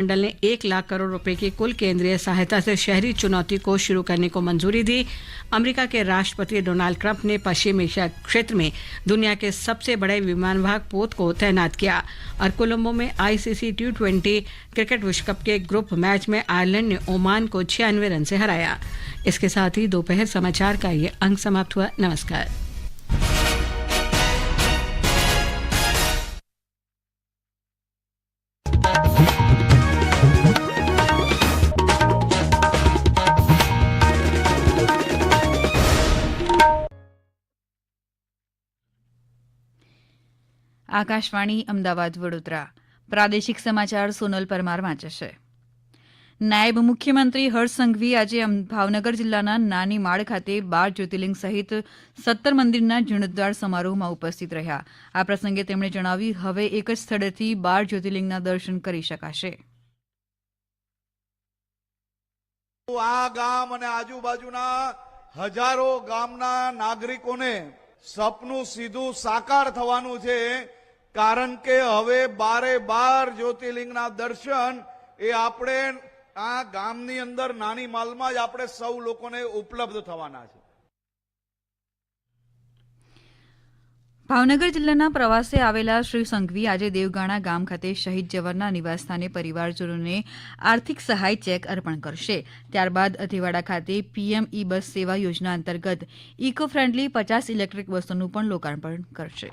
मंडल ने एक लाख करोड़ रुपए की कुल केंद्रीय सहायता से शहरी चुनौती को शुरू करने को मंजूरी दी। अमेरिका के राष्ट्रपति डोनाल्ड ट्रंप ने पश्चिम एशिया क्षेत्र में दुनिया के सबसे बड़े विमानवाहक पोत को तैनात किया और कोलंबो में आईसीसी टी ट्वेंटी क्रिकेट विश्व कप के ग्रुप मैच में आयरलैंड ने ओमान को छियानवे रन से हराया। इसके साथ ही दोपहर समाचार का ये अंक समाप्त हुआ। नमस्कार। આકાશવાણી, અમદાવાદ, વડોદરા. પ્રાદેશિક સમાચાર સોનલ પરમાર વાંચે છે નાયબ મુખ્યમંત્રી હર્ષ સંઘવી આજે ભાવનગર જિલ્લાના નાની માળ ખાતે બાર જ્યોતિર્લિંગ સહિત સત્તર મંદિરના જીર્ણોદ્વાર સમારોહમાં ઉપસ્થિત રહ્યા. આ પ્રસંગે તેમણે જણાવ્યું, હવે એક જ સ્થળેથી બાર જ્યોતિર્લિંગના દર્શન કરી શકાશે. આ ગામ અને આજુબાજુના હજારો ગામના નાગરિકોને સપનું સીધું સાકાર થવાનું છે. કારણ કે હવે બારે બાર જ્યોતિર્લિંગના દર્શન એ આપણે આ ગામની અંદર નાની માલમાં જ આપણે સૌ લોકોને ઉપલબ્ધ થવાના છે. ભાવનગર જિલ્લાના પ્રવાસે આવેલા શ્રી સંઘવી આજે દેવગાણા ગામ ખાતે શહીદ જવાનના નિવાસસ્થાને પરિવારજનોને આર્થિક સહાય ચેક અર્પણ કરશે. ત્યારબાદ અધેવાડા ખાતે પીએમ ઈ બસ સેવા યોજના અંતર્ગત ઇકો ફ્રેન્ડલી પચાસ ઇલેક્ટ્રિક બસોનું પણ લોકાર્પણ કરશે.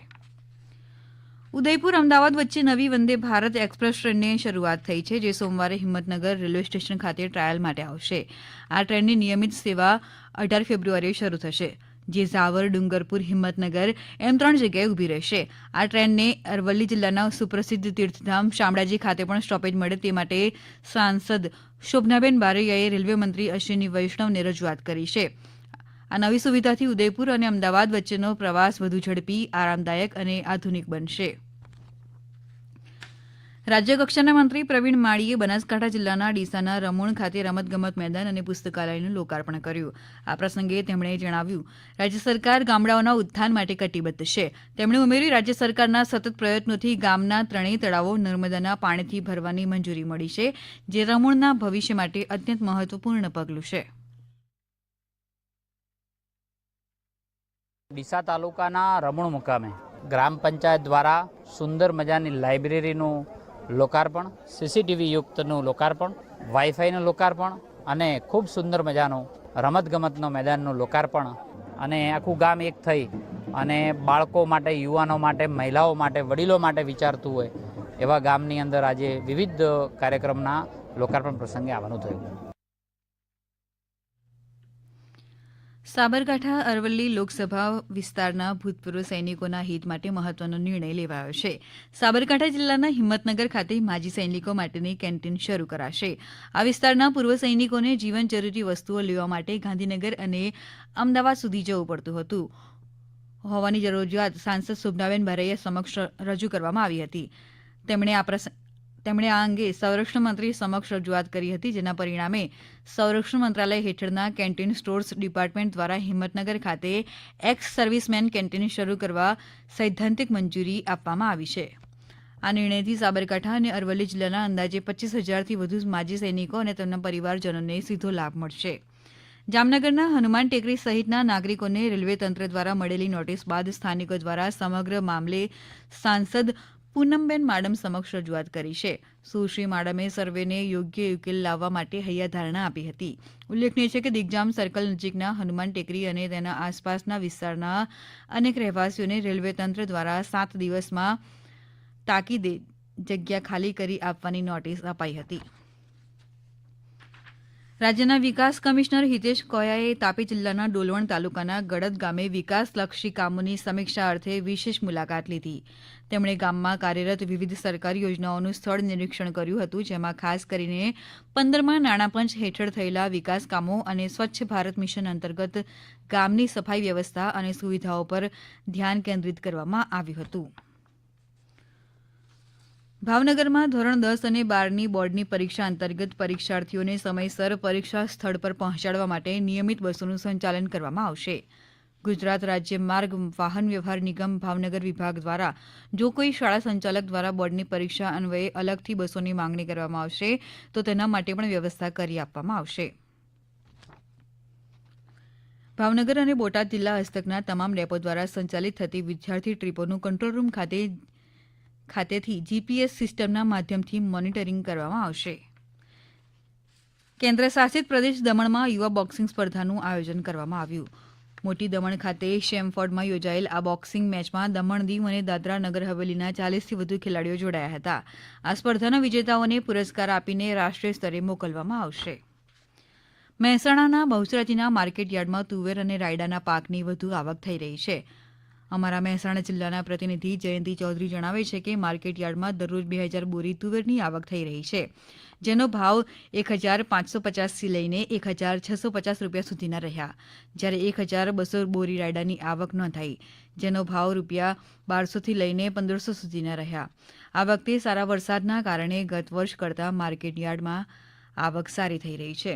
ઉદયપુર અમદાવાદ વચ્ચે નવી વંદે ભારત એક્સપ્રેસ ટ્રેનની શરૂઆત થઈ છે, જે સોમવારે હિંમતનગર રેલવે સ્ટેશન ખાતે ટ્રાયલ માટે આવશે. આ ટ્રેનની નિયમિત સેવા અઢાર ફેબ્રુઆરીએ શરૂ થશે, જે ઝાવર, ડુંગરપુર, હિંમતનગર એમ ત્રણ જગ્યાએ ઊભી રહેશે. આ ટ્રેનને અરવલ્લી જિલ્લાના સુપ્રસિદ્ધ તીર્થધામ શામળાજી ખાતે પણ સ્ટોપેજ મળે તે માટે સાંસદ શોભનાબેન બારૈયાએ રેલવે મંત્રી અશ્વિની વૈષ્ણવને રજૂઆત કરી છે. આ નવી સુવિધાથી ઉદયપુર અને અમદાવાદ વચ્ચેનો પ્રવાસ વધુ ઝડપી, આરામદાયક અને આધુનિક બનશે. રાજ્યકક્ષાના મંત્રી પ્રવીણ માળીએ બનાસકાંઠા જિલ્લાના ડીસાના રમણ ખાતે રમતગમત મેદાન અને પુસ્તકાલયનું લોકાર્પણ કર્યું. આ પ્રસંગે તેમણે જણાવ્યું, રાજ્ય સરકાર ગામડાઓના ઉત્થાન માટે કટિબદ્ધ છે. તેમણે ઉમેર્યું, રાજ્ય સરકારના સતત પ્રયત્નોથી ગામના ત્રણેય તળાવો નર્મદાના પાણીથી ભરવાની મંજૂરી મળી છે, જે રમણના ભવિષ્ય માટે અત્યંત મહત્વપૂર્ણ પગલું છે. ડીસા તાલુકાના રમણ મુકામે ગ્રામ પંચાયત દ્વારા સુંદર મજાની લાઇબ્રેરીનું લોકાર્પણ, સીસીટીવી યુક્તનું લોકાર્પણ, વાઈફાઈનું લોકાર્પણ અને ખૂબ સુંદર મજાનું રમતગમતનો મેદાનનું લોકાર્પણ અને આખું ગામ એક થઈ અને બાળકો માટે, યુવાનો માટે, મહિલાઓ માટે, વડીલો માટે વિચારતું હોય એવા ગામની અંદર આજે વિવિધ કાર્યક્રમના લોકાર્પણ પ્રસંગે આવવાનું થયું. સાબરકાંઠા અરવલ્લી લોકસભા વિસ્તારના ભૂતપૂર્વ સૈનિકોના હિત માટે મહત્વનો નિર્ણય લેવાયો છે. સાબરકાંઠા જિલ્લાના હિંમતનગર ખાતે માજી સૈનિકો માટેની કેન્ટીન શરૂ કરાશે. આ વિસ્તારના પૂર્વ સૈનિકોને જીવન જરૂરી વસ્તુઓ લેવા માટે ગાંધીનગર અને અમદાવાદ સુધી જવું પડતું હતું. હોવાની જરૂરિયાત સાંસદ શોભનાબેન બારૈયા સમક્ષ રજૂ કરવામાં આવી હતી. તેમણે આ તેમણે આ અંગે સંરક્ષણ મંત્રી સમક્ષ રજૂઆત કરી હતી, જેના પરિણામે સંરક્ષણ મંત્રાલય હેઠળના કેન્ટીન સ્ટોર્સ ડિપાર્ટમેન્ટ દ્વારા હિંમતનગર ખાતે એક્સ સર્વિસમેન કેન્ટીન શરૂ કરવા સૈદ્ધાંતિક મંજૂરી આપવામાં આવી છે. આ નિર્ણયથી સાબરકાંઠા અને અરવલ્લી જિલ્લાના અંદાજે પચીસ હજારથી વધુ માજી સૈનિકો અને તેમના પરિવારજનોને સીધો લાભ મળશે. જામનગરના હનુમાન ટેકરી સહિતના નાગરિકોને રેલવે તંત્ર દ્વારા મળેલી નોટિસ બાદ સ્થાનિકો દ્વારા સમગ્ર મામલે સાંસદ પૂનમબેન માડમ સમક્ષ રજૂઆત કરી છે. સુશ્રી માડમે સર્વેને યોગ્ય ઉકેલ લાવવા માટે હૈયાધારણા આપી હતી. ઉલ્લેખનીય છે કે દિગ્જામ સર્કલ નજીકના હનુમાન ટેકરી અને તેના આસપાસના વિસ્તારના અનેક રહેવાસીઓને રેલવે તંત્ર દ્વારા સાત દિવસમાં તાકીદે જગ્યા ખાલી કરી આપવાની નોટિસ અપાઈ હતી. રાજ્યના વિકાસ કમિશનર હિતેશ કોયાએ તાપી જિલ્લાના ડોલવણ તાલુકાના ગડદ ગામે વિકાસલક્ષી કામોની સમીક્ષા અર્થે વિશેષ મુલાકાત લીધી. તેમણે ગામમાં કાર્યરત વિવિધ સરકારી યોજનાઓનું સ્થળ નિરીક્ષણ કર્યું હતું, જેમાં ખાસ કરીને પંદરમાં નાણાપંચ હેઠળ થયેલા વિકાસ કામો અને સ્વચ્છ ભારત મિશન અંતર્ગત ગામની સફાઈ વ્યવસ્થા અને સુવિધાઓ પર ધ્યાન કેન્દ્રિત કરવામાં આવ્યું હતું. ભાવનગરમાં ધોરણ દસ અને બારની બોર્ડની પરીક્ષા અંતર્ગત પરીક્ષાર્થીઓને સમયસર પરીક્ષા સ્થળ પર પહોંચાડવા માટે નિયમિત બસોનું સંચાલન કરવામાં આવશે. ગુજરાત રાજ્ય માર્ગ વાહન વ્યવહાર નિગમ ભાવનગર વિભાગ દ્વારા જો કોઈ શાળા સંચાલક દ્વારા બોર્ડની પરીક્ષા અન્વયે અલગથી બસોની માંગણી કરવામાં આવશે, તો તેના માટે પણ વ્યવસ્થા કરી આપવામાં આવશે. ભાવનગર અને બોટાદ જિલ્લા હસ્તકના તમામ ડેપો દ્વારા સંચાલિત થતી વિદ્યાર્થી ટ્રીપોનું કંટ્રોલ રૂમ ખાતે ખાતેથી જીપીએસ સિસ્ટમના માધ્યમથી મોનિટરિંગ કરવામાં આવશે. કેન્દ્ર શાસિત પ્રદેશ દમણમાં યુવા બોક્સિંગ સ્પર્ધાનું આયોજન કરવામાં આવ્યું. મોટી દમણ ખાતે શેમફોર્ડમાં યોજાયેલ આ બોક્સિંગ મેચમાં દમણ દીવ અને દાદરા નગર હવેલીના ચાલીસથી વધુ ખેલાડીઓ જોડાયા હતા. આ સ્પર્ધાના વિજેતાઓને પુરસ્કાર આપીને રાષ્ટ્રીય સ્તરે મોકલવામાં આવશે. મહેસાણાના બહુચરાજીના માર્કેટ યાર્ડમાં તુવેર અને રાયડાના પાકની વધુ આવક થઈ રહી છે. અમારા મહેસાણા જિલ્લાના પ્રતિનિધિ જયંતિ ચૌધરી જણાવે છે કે માર્કેટ યાર્ડમાં દરરોજ બે હજાર બોરી તુવેરની આવક થઈ રહી છે, જેનો ભાવ એક હજાર પાંચસો પચાસથી લઈને એક હજાર છસો પચાસ રૂપિયા સુધીના રહ્યા. જ્યારે એક હજાર બસો બોરી રાયડાની આવક નોંધાઈ, જેનો ભાવ રૂપિયા બારસોથી લઈને પંદરસો સુધીના રહ્યા. આ વખતે સારા વરસાદના કારણે ગત વર્ષ કરતાં માર્કેટ યાર્ડમાં આવક સારી થઈ રહી છે.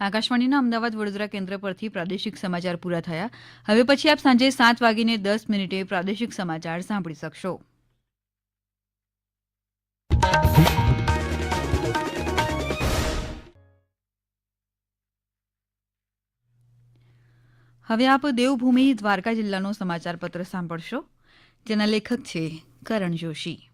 આકાશવાણીના અમદાવાદ વડોદરા કેન્દ્ર પરથી પ્રાદેશિક સમાચાર પૂરા થયા. હવે પછી આપ સાંજે સાત વાગીને દસ મિનિટે પ્રાદેશિક સમાચાર સાંભળી શકશો. હવે આપ દેવભૂમિ દ્વારકા જિલ્લાનો સમાચાર પત્ર સાંભળશો. જેના લેખક છે કરણ જોશી.